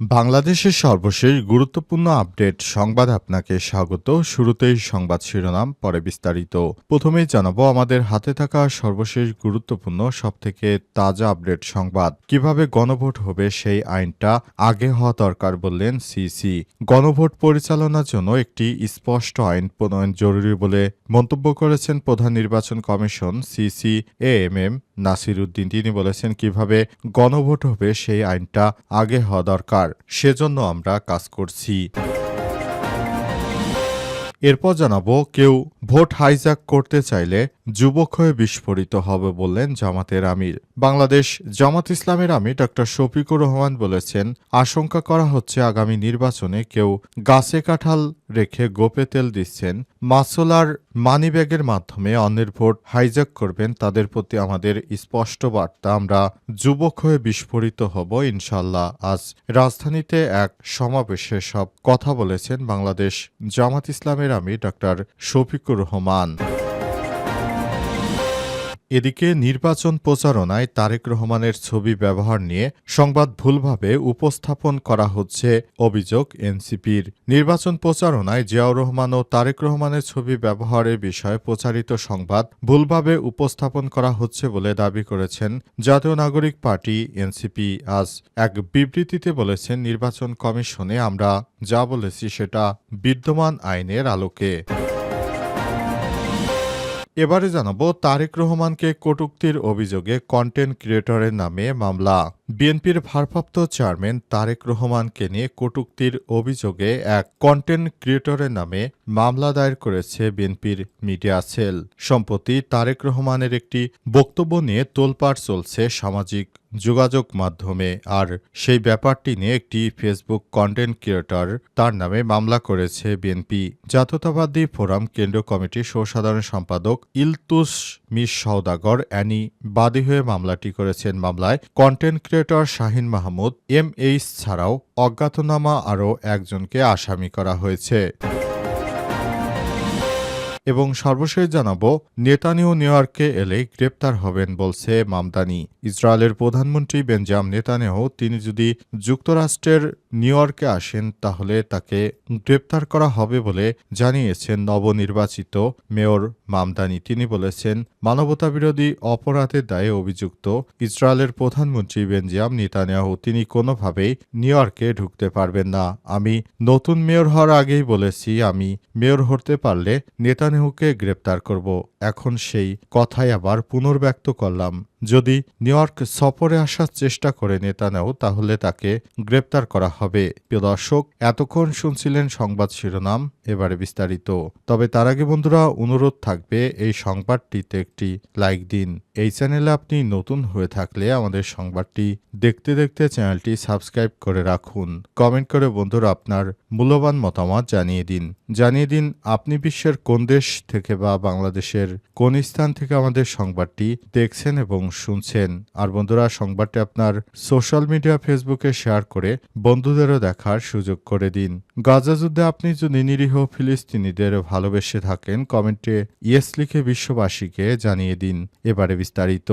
বাংলাদেশের সর্বশেষ গুরুত্বপূর্ণ আপডেট সংবাদ আপনাকে স্বাগত। শুরুতেই সংবাদ শিরোনাম, পরে বিস্তারিত। প্রথমেই জানাব, আমাদের হাতে থাকা সর্বশেষ গুরুত্বপূর্ণ, সবথেকে তাজা আপডেট সংবাদ। কীভাবে গণভোট হবে সেই আইনটা আগে হওয়া দরকার বললেন সিসি। গণভোট পরিচালনার জন্য একটি স্পষ্ট আইন প্রণয়ন জরুরি বলে মন্তব্য করেছেন প্রধান নির্বাচন commission CC A M M Nasir Uddin. তিনি বলেছেন, কীভাবে গণভোট হবে সেই আইনটা আগে হওয়া দরকার। সেজন্য আমরা কাজ করছি। এরপর জানাব কেউ ভোট হাইজ্যাক করতে চাইলে যুবক হয়ে বিস্ফোরিত হবে বললেন জামাতের আমির। বাংলাদেশ জামাত ইসলামের আমির ডক্টর শফিকুর রহমান বলেছেন, আশঙ্কা করা হচ্ছে আগামী নির্বাচনে কেউ গাছে কাঁঠাল রেখে গোপে তেল দিচ্ছেন। মাসোলার মানিব্যাগের মাধ্যমে অন্যের ভোট হাইজ্যাক করবেন, তাদের প্রতি আমাদের স্পষ্ট বার্তা। আমরা যুবক হয়ে বিস্ফোরিত হব ইনশাল্লাহ আজ রাজধানীতে এক সমাবেশে সব কথা বলেছেন বাংলাদেশ জামাত ইসলামের আমির ডক্টর শফিকুর রহমান। এদিকে নির্বাচন প্রচারণায় তারেক রহমানের ছবি ব্যবহার নিয়ে সংবাদ ভুলভাবে উপস্থাপন করা হচ্ছে অভিযোগ এনসিপির। নির্বাচন প্রচারণায় জিয়াউর রহমান ও তারেক রহমানের ছবি ব্যবহারের বিষয়ে প্রচারিত সংবাদ ভুলভাবে উপস্থাপন করা হচ্ছে বলে দাবি করেছেন জাতীয় নাগরিক পার্টি এনসিপি। আজ এক বিবৃতিতে বলেছেন, নির্বাচন কমিশনে আমরা যা বলেছি সেটা বিদ্যমান আইনের আলোকে। এবারে জানাব, তারেক রহমানকে কটুক্তির অভিযোগে কন্টেন্ট ক্রিয়েটরের নামে মামলা। বিএনপির ভারপ্রাপ্ত চেয়ারম্যান তারেক রহমানকে নিয়ে কটুক্তির অভিযোগে এক কন্টেন্ট ক্রিয়েটরের নামে মামলা দায়ের করেছে বিএনপির মিডিয়া সেল। সম্প্রতি তারেক রহমানের একটি বক্তব্য নিয়ে তোলপাড় চলছে সামাজিক যোগাযোগ মাধ্যমে, আর সেই ব্যাপারটি নিয়ে একটি ফেসবুক কন্টেন্ট ক্রিয়েটর তার নামে মামলা করেছে বিএনপি জাতীয়তাবাদী ফোরাম কেন্দ্রীয় কমিটির সহসাধারণ সম্পাদক ইলতুস মিস সওদাগর অ্যানি বাদী হয়ে মামলাটি করেছেন। মামলায় content creator Shahin Mahmud M H ছাড়াও অজ্ঞাতনামা আরও একজনকে আসামি করা হয়েছে। এবং সর্বশেষ জানাব, নেতানিয়াহু নিউ ইয়র্কে এলে গ্রেপ্তার হবেন বলছে মামদানি। ইসরায়েলের প্রধানমন্ত্রী বেঞ্জাম নেতানিয়াহু, তিনি যদি যুক্তরাষ্ট্রের নিউ ইয়র্কে আসেন, তাহলে তাকে গ্রেপ্তার করা হবে বলে জানিয়েছেন নবনির্বাচিত মেয়র মামদানি। তিনি বলেছেন, মানবতাবিরোধী অপরাধের দায়ে অভিযুক্ত ইসরায়েলের প্রধানমন্ত্রী বেঞ্জাম নেতানিয়াহু, তিনি কোনোভাবেই নিউ ইয়র্কে ঢুকতে পারবেন না। আমি নতুন মেয়র হওয়ার আগেই বলেছি, আমি মেয়র হতে পারলে নেতানিয়াহুকে গ্রেপ্তার করব। এখন সেই কথাই আবার পুনর্ব্যক্ত করলাম। যদি নিউ ইয়র্ক সফরে আসার চেষ্টা করে নেতানেও, তাহলে তাকে গ্রেপ্তার করা হবে। প্রিয় দর্শক, এতক্ষণ শুনছিলেন সংবাদ শিরোনাম, এবারে বিস্তারিত। তবে তার আগে বন্ধুরা, অনুরোধ থাকবে এই সংবাদটিতে একটি লাইক দিন। এই চ্যানেলে আপনি নতুন হয়ে থাকলে আমাদের সংবাদটি দেখতে দেখতে চ্যানেলটি সাবস্ক্রাইব করে রাখুন। কমেন্ট করে বন্ধুরা আপনার মূল্যবান মতামত জানিয়ে দিন। জানিয়ে দিন, আপনি বিশ্বের কোন দেশ থেকে বা বাংলাদেশের কোন স্থান থেকে আমাদের সংবাদটি দেখছেন এবং শুনছেন। আর বন্ধুরা, সংবাদটি আপনার সোশ্যাল মিডিয়া ফেসবুকে শেয়ার করে বন্ধুদেরও দেখার সুযোগ করে দিন। গাজা যুদ্ধে আপনি যদি নিরীহ ফিলিস্তিনিদের ভালোবেসে থাকেন, কমেন্টে ইয়েস লিখে বিশ্ববাসীকে জানিয়ে দিন। এবারে বিস্তারিত।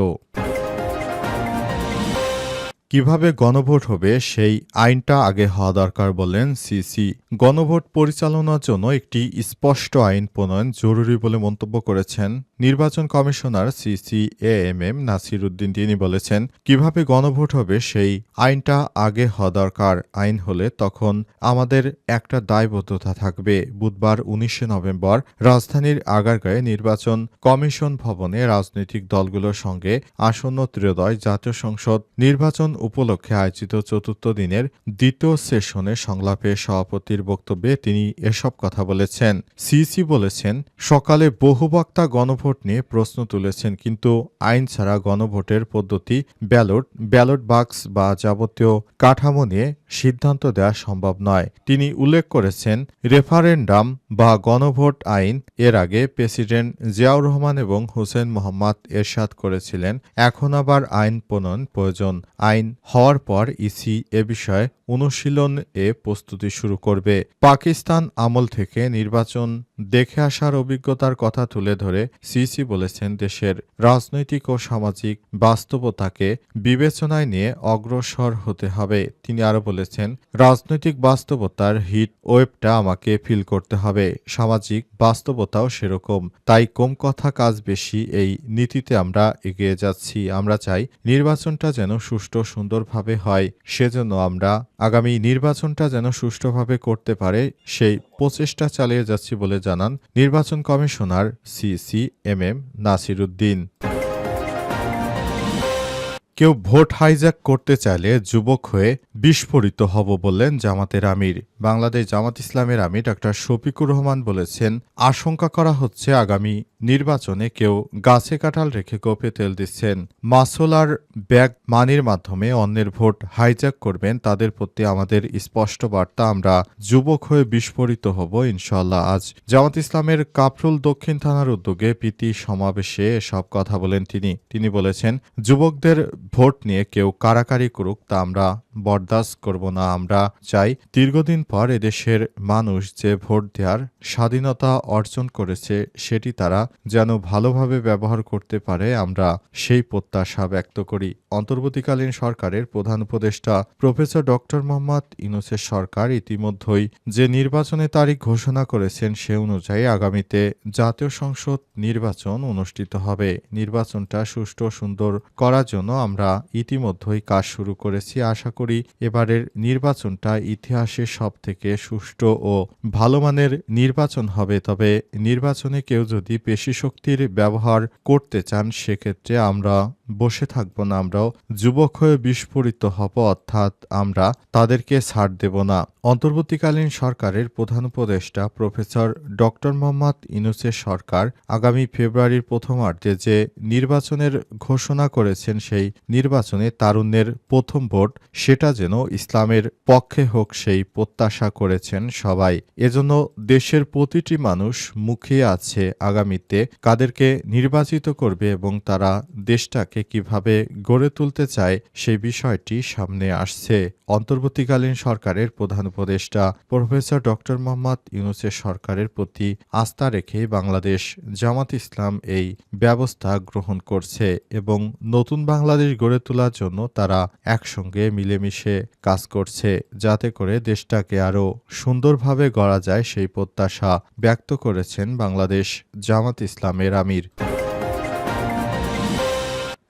কীভাবে গণভোট হবে সেই আইনটা আগে হওয়া দরকার বললেন সিসি। গণভোট পরিচালনার জন্য একটি স্পষ্ট আইন প্রণয়ন জরুরি বলে মন্তব্য করেছেন নির্বাচন commissioner CC A M M Nasir Uddin. তিনি বলেছেন, কীভাবে গণভোট হবে সেই আইনটা আগে হওয়া দরকার। আইন হলে তখন আমাদের একটা দায়বদ্ধতা থাকবে। বুধবার উনিশে নভেম্বর রাজধানীর আগারগাঁয়ে নির্বাচন কমিশন ভবনে রাজনৈতিক দলগুলোর সঙ্গে আসন্ন ত্রয়োদয় জাতীয় সংসদ নির্বাচন উপলক্ষে আয়োজিত চতুর্থ দিনের দ্বিতীয় সেশনে সংলাপে সভাপতির বক্তব্যে তিনি এসব কথা বলেছেন। সিসি বলেছেন, সকালে বহু বক্তা গণভোট নিয়ে প্রশ্ন তুলেছেন, কিন্তু আইন ছাড়া গণভোটের পদ্ধতি, ব্যালট ব্যালট বাক্স বা যাবতীয় কাঠামো নিয়ে সিদ্ধান্ত দেওয়া সম্ভব নয়। তিনি উল্লেখ করেছেন, রেফারেন্ডাম বা গণভোট আইন এর আগে প্রেসিডেন্ট জিয়াউর রহমান এবং হোসেন মোহাম্মদ এরশাদ করেছিলেন, এখন আবার আইন প্রণয়ন প্রয়োজন। আইন হওয়ার পর ইসি এ বিষয়ে অনুশীলন এ প্রস্তুতি শুরু করবে। পাকিস্তান আমল থেকে নির্বাচন দেখে আসার অভিজ্ঞতার কথা তুলে ধরে সিসি বলেছেন দেশের রাজনৈতিক ও সামাজিক বাস্তবতাকে বিবেচনায় নিয়ে অগ্রসর হতে হবে। তিনি আরও বলেছেন রাজনৈতিক বাস্তবতার হিট ওয়েবটা আমাকে ফিল করতে হবে, সামাজিক বাস্তবতাও সেরকম। তাই কম কথা, কাজ বেশি, এই নীতিতে আমরা এগিয়ে যাচ্ছি। আমরা চাই নির্বাচনটা যেন সুষ্ঠু, সুন্দরভাবে হয়, সেজন্য আমরা আগামী নির্বাচনটা যেন সুষ্ঠুভাবে করতে পারে, সেই প্রচেষ্টা চালিয়ে যাচ্ছি বলে জানান নির্বাচন commissioner CC M M Nasiruddin. কেউ ভোট হাইজ্যাক করতে চাইলে যুবক হয়ে বিস্ফোরিত হব বললেন জামাতের আমির। বাংলাদেশ জামাত ইসলামের আমির ডক্টর শফিকুর রহমান বলেছেন, আশঙ্কা করা হচ্ছে আগামী নির্বাচনে কেউ গাছে কাঁঠাল রেখে কোপে তেল দিচ্ছেন। মাসোলার ব্যাগ মানির মাধ্যমে অন্যের ভোট হাইজ্যাক করবেন, তাদের প্রতি আমাদের স্পষ্ট বার্তা। আমরা যুবক হয়ে বিস্ফোরিত হব ইনশাল্লাহ আজ জামাত ইসলামের কাফরুল দক্ষিণ থানার উদ্যোগে প্রীতি সমাবেশে এসব কথা বলেন তিনি। তিনি বলেছেন, যুবকদের ভোট নিয়ে কেউ কারাকারি করুক, তা আমরা বরদাস্ত করব না। আমরা চাই দীর্ঘদিন পর এদেশের মানুষ যে ভোট দেওয়ার স্বাধীনতা অর্জন করেছে, সেটি তারা যেন ভালোভাবে ব্যবহার করতে পারে, আমরা সেই প্রত্যাশা ব্যক্ত করি। অন্তর্বর্তীকালীন সরকারের প্রধান উপদেষ্টা প্রফেসর ডক্টর মোহাম্মদ ইউনুসের সরকার ইতিমধ্যেই যে নির্বাচনের তারিখ ঘোষণা করেছেন সে অনুযায়ী আগামীতে জাতীয় সংসদ নির্বাচন অনুষ্ঠিত হবে। নির্বাচনটা সুষ্ঠু সুন্দর করার জন্য আমরা ইতিমধ্যেই কাজ শুরু করেছি। আশা করি এবারের নির্বাচনটা ইতিহাসের সব থেকে সুষ্ঠু ও ভালো মানের নির্বাচন হবে। তবে নির্বাচনে কেউ যদি পেশি শক্তির ব্যবহার করতে চান সেক্ষেত্রে আমরা বসে থাকব না আমরাও। যুবক হয়ে বিস্ফোরিত হব, অর্থাৎ আমরা তাদেরকে ছাড় দেব না। অন্তর্বর্তীকালীন সরকারের প্রধান উপদেষ্টা প্রফেসর ডক্টর মোহাম্মদ ইনুসের সরকার আগামী ফেব্রুয়ারির প্রথমার্ধে যে নির্বাচনের ঘোষণা করেছেন, সেই নির্বাচনে তারুণ্যের প্রথম ভোট, সেটা যেন ইসলামের পক্ষে হোক সেই প্রত্যাশা করেছেন সবাই। এজন্য দেশের প্রতিটি মানুষ মুখিয়ে আছে আগামীতে কাদেরকে নির্বাচিত করবে এবং তারা দেশটাকে কীভাবে গড়ে তুলতে চায় সেই বিষয়টি সামনে আসছে। অন্তর্বর্তীকালীন সরকারের প্রধান উপদেষ্টা প্রফেসর ডক্টর মোহাম্মদ ইউনুসের সরকারের প্রতি আস্থা রেখে বাংলাদেশ জামাত ইসলাম এই ব্যবস্থা গ্রহণ করছে এবং নতুন বাংলাদেশ গড়ে তোলার জন্য তারা একসঙ্গে মিলেমিশে কাজ করছে, যাতে করে দেশটাকে আরও সুন্দরভাবে গড়া যায় সেই প্রত্যাশা ব্যক্ত করেছেন বাংলাদেশ জামাত ইসলামের আমির।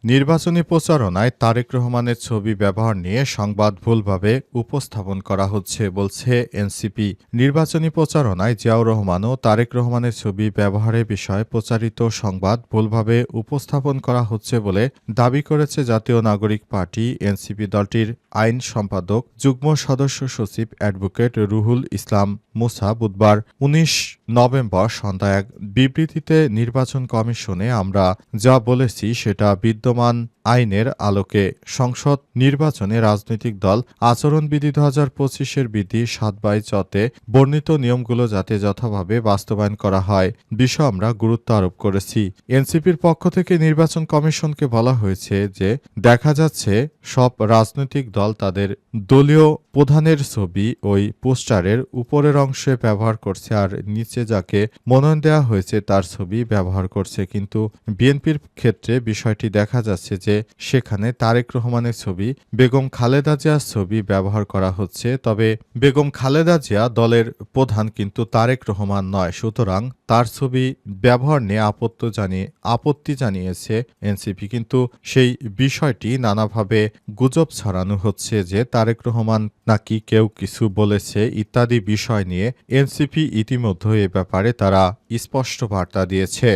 নির্বাচনী প্রচারণায় তারেক রহমানের ছবি ব্যবহার নিয়ে সংবাদ ভুলভাবে উপস্থাপন করা হচ্ছে, বলছে এনসিপি। নির্বাচনী প্রচারণায় জিয়াউর রহমান ও তারেক রহমানের ছবি ব্যবহারের বিষয়ে প্রচারিত সংবাদ ভুলভাবে উপস্থাপন করা হচ্ছে বলে দাবি করেছে জাতীয় নাগরিক পার্টি এনসিপি দলটির আইন সম্পাদক, যুগ্ম সদস্য সচিব অ্যাডভোকেট রুহুল ইসলাম মুসা বুধবার উনিশ নভেম্বর সন্ধ্যায় এক বিবৃতিতে নির্বাচন কমিশনে আমরা যা বলেছি সেটা বিদ্যমান আইনের আলোকে সংসদ নির্বাচনে রাজনৈতিক দল আচরণবিধি দু হাজার পঁচিশের বিধি সাত বাই চতে বর্ণিত নিয়মগুলো যাতে যথাভাবে বাস্তবায়ন করা হয়, বিষয় আমরা গুরুত্ব আরোপ করেছি। এনসিপির পক্ষ থেকে নির্বাচন কমিশনকে বলা হয়েছে যে দেখা যাচ্ছে সব রাজনৈতিক দল তাদের দলীয় প্রধানের ছবি ওই পোস্টারের উপরের অংশে ব্যবহার করছে আর নিচে যাকে মনোনয়ন দেওয়া হয়েছে তার ছবি ব্যবহার করছে। কিন্তু বিএনপির ক্ষেত্রে বিষয়টি দেখা যাচ্ছে যে সেখানে তারেক রহমানের ছবি, বেগম খালেদা জিয়ার ছবি ব্যবহার করা হচ্ছে। তবে বেগম খালেদা জিয়া দলের প্রধান কিন্তু তারেক রহমান নয়। সুতরাং তার ছবি ব্যবহার নিয়ে আপত্তি জানিয়ে আপত্তি জানিয়েছে এনসিপি। কিন্তু সেই বিষয়টি নানাভাবে গুজব ছড়ানো হচ্ছে। যে তারেক রহমান নাকি কেউ কিছু বলেছে ইত্যাদি বিষয় নিয়ে এনসিপি ইতিমধ্যে এ ব্যাপারে তারা স্পষ্ট বার্তা দিয়েছে।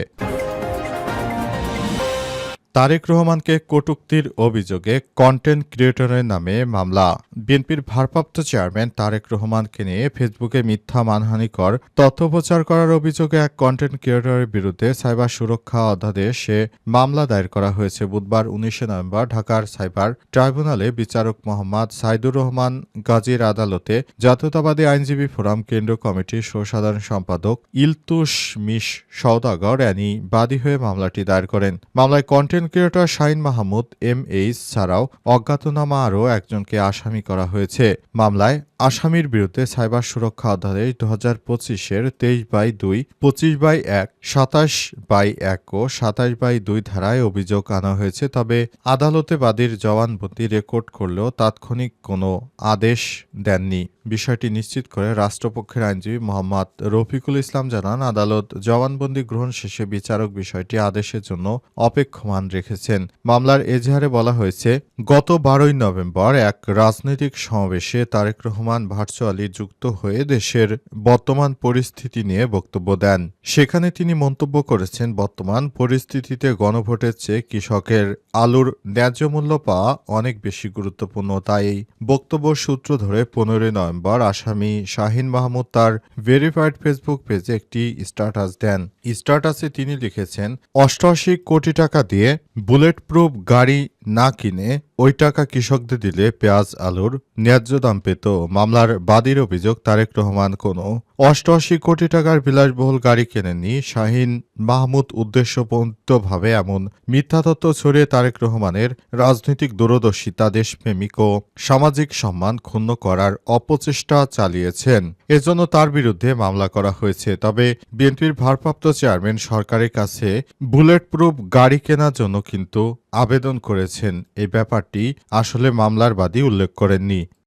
তারেক রহমানকে কটুক্তির অভিযোগে কন্টেন্ট ক্রিয়েটরের নামে মামলা। বিএনপির ভারপ্রাপ্ত চেয়ারম্যান তারেক রহমানকে নিয়ে ফেসবুকে মিথ্যা মানহানিকর তথ্য প্রচার করার অভিযোগে এক কন্টেন্ট ক্রিয়েটরের বিরুদ্ধে সাইবার সুরক্ষা অধ্যাদেশে মামলা দায়ের করা হয়েছে বুধবার উনিশে নভেম্বর ঢাকার সাইবার ট্রাইব্যুনালে বিচারক মোহাম্মদ সাইদুর রহমান গাজীর আদালতে জাতীয়তাবাদী আইনজীবী ফোরাম কেন্দ্রীয় কমিটির সাধারণ সম্পাদক ইলতুস মিশ সওদাগর অ্যানি বাদী হয়ে মামলাটি দায়ের করেন। মামলায় content creator Shahin Mahmud M H ছাড়াও অজ্ঞাতনামা আরও একজনকে আসামি করা হয়েছে। মামলায় আসামির বিরুদ্ধে সাইবার সুরক্ষা অধ্যাদেশ দু হাজার পঁচিশের তেইশ বাই দুই, পঁচিশ বাই এক, সাতাশ বাই এক ও সাতাশ বাই দুই ধারায় অভিযোগ আনা হয়েছে। তবে আদালতে বাদীর জবানবন্দি রেকর্ড করলেও তাৎক্ষণিক কোনো আদেশ দেননি। বিষয়টি নিশ্চিত করে রাষ্ট্রপক্ষের আইনজীবী মোহাম্মদ রফিকুল ইসলাম জানান, আদালত জবানবন্দি গ্রহণ শেষে বিচারক বিষয়টি আদেশের জন্য অপেক্ষমান রেখেছেন। মামলার এজাহারে বলা হয়েছে, গত বারোই নভেম্বর এক রাজনৈতিক সমাবেশে তারেক রহমান ভার্চুয়ালি যুক্ত হয়ে দেশের বর্তমান পরিস্থিতি নিয়ে বক্তব্য দেন। সেখানে তিনি মন্তব্য করেছেন, বর্তমান পরিস্থিতিতে গণভোটের চেয়ে কৃষকের আলুর ন্যায্য মূল্য পাওয়া অনেক বেশি গুরুত্বপূর্ণ। তাই এই বক্তব্য সূত্র ধরে পনেরোই নভেম্বর আসামি শাহিন মাহমুদ তার ভেরিফাইড ফেসবুক পেজে একটি স্ট্যাটাস দেন। স্ট্যাটাসে তিনি লিখেছেন, অষ্টআশি কোটি টাকা দিয়ে বুলেট প্রুফ গাড়ি না কিনে ওই টাকা কৃষকদের দিলে পেঁয়াজ, আলুর ন্যায্য দাম পেত। মামলার বাদীর অভিযোগ তারেক রহমান কোনো অষ্টআশি কোটি টাকার বিলাসবহুল গাড়ি কেনেননি শাহিন মাহমুদ উদ্দেশ্যপূর্তভাবে এমন মিথ্যা তত্ত্ব ছড়িয়ে তারেক রহমানের রাজনৈতিক দূরদর্শিতা দেশপ্রেমিক ও সামাজিক সম্মান ক্ষুণ্ণ করার অপচেষ্টা চালিয়েছেন। এজন্য তার বিরুদ্ধে মামলা করা হয়েছে। তবে বিএনপির ভারপ্রাপ্ত চেয়ারম্যান সরকারের কাছে বুলেট প্রুফ গাড়ি কেনার জন্য কিন্তু আবেদন করেছেন। এই ব্যাপারটি আসলে মামলার বাদী উল্লেখ করেননি।